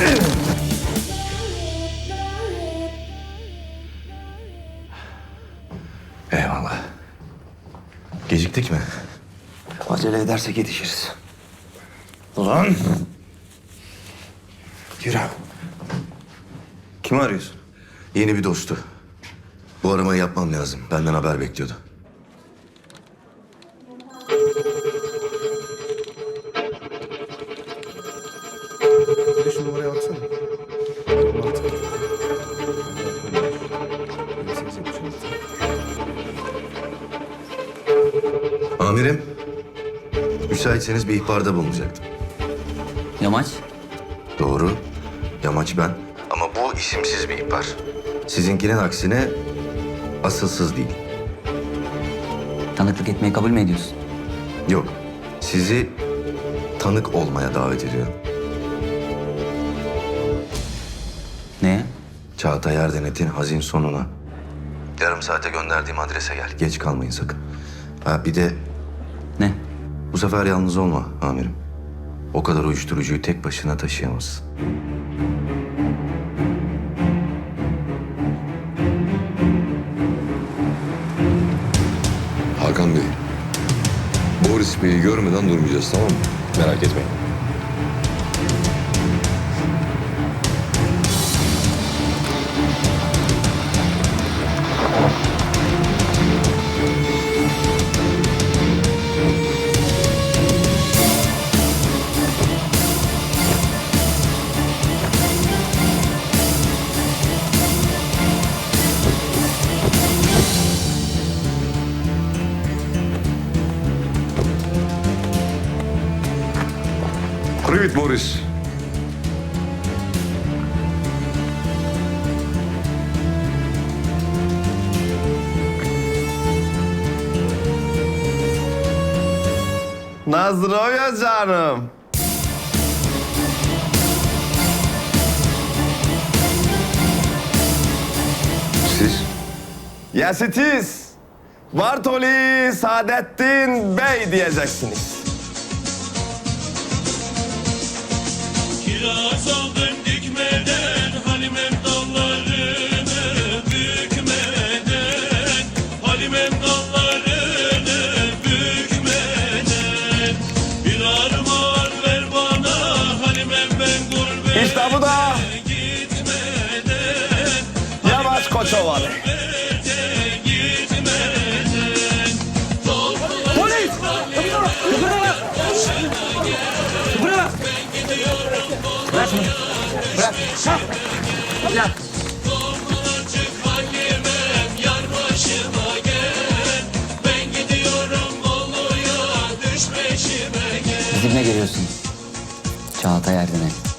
Eyvallah. Geciktik mi? Acele edersek yetişiriz. Ulan! Yürü. Kimi arıyorsun? Yeni bir dostu. Bu aramayı yapmam lazım. Benden haber bekliyordu. Amirim, müsaitseniz bir ihbarda bulunacaktım. Yamaç. Doğru, yamaç ben. Ama bu isimsiz bir ihbar. Sizinkinin aksine asılsız değil. Tanıklık etmeyi kabul mü ediyorsun? Yok, sizi tanık olmaya davet ediyorum. Neye? Çağatay Erdenet'in hazin sonuna. Yarım saate gönderdiğim adrese gel. Geç kalmayın sakın. Ha bir de Ne? bu sefer yalnız olma amirim. O kadar uyuşturucuyu tek başına taşıyamazsın. Hakan Bey, Boris Bey'i görmeden durmayacağız tamam mı? Merak etmeyin. Привіт, Борис. Nazdrovya canım. Siz? Yes it is. Bartoli Saadettin Bey diyeceksiniz. Kiraz aldım dikmeden Halimem dallarını bükmeden. Halimem dallarını bükmeden. Bir armağan ver bana Halimem ben gurbete İşte bu da gitmeden Yamaç Koçovalı. Polis! Düş peşime gel Bizimle geliyorsun. Çağatay Erden'e.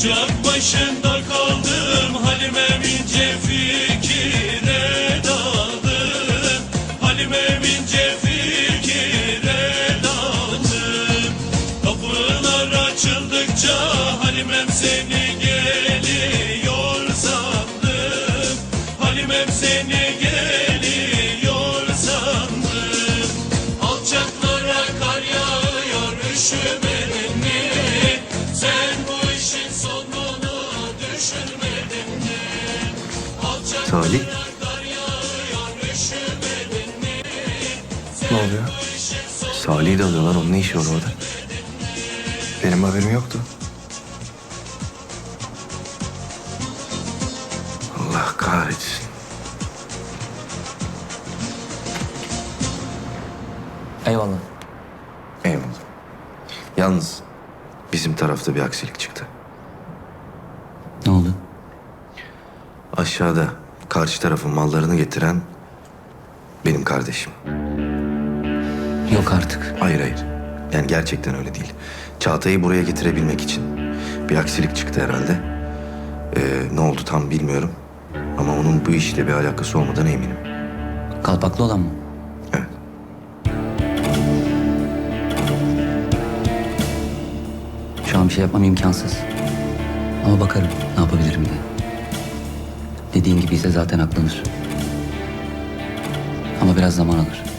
Ocak başında kaldım Halimem ince fikire daldım. Halimem ince fikire daldım. Kapılar açıldıkça Salih? Ne oluyor? Salih'i de alıyorlar. Onun ne işi var orada? Benim haberim yoktu. Allah kahretsin. Eyvallah. Eyvallah. Yalnız bizim tarafta bir aksilik çıktı. Ne oldu? Aşağıda karşı tarafın mallarını getiren benim kardeşim. Yok artık. Hayır hayır. Yani gerçekten öyle değil. Çağatay'ı buraya getirebilmek için bir aksilik çıktı herhalde. Ee, ne oldu tam bilmiyorum. Ama onun bu işle bir alakası olmadığına eminim. Kalpaklı olan mı? Evet. Şu an bir şey yapmam imkansız. Ama bakarım ne yapabilirim diye. Dediğin gibi ise zaten aklanır. Ama biraz zaman alır.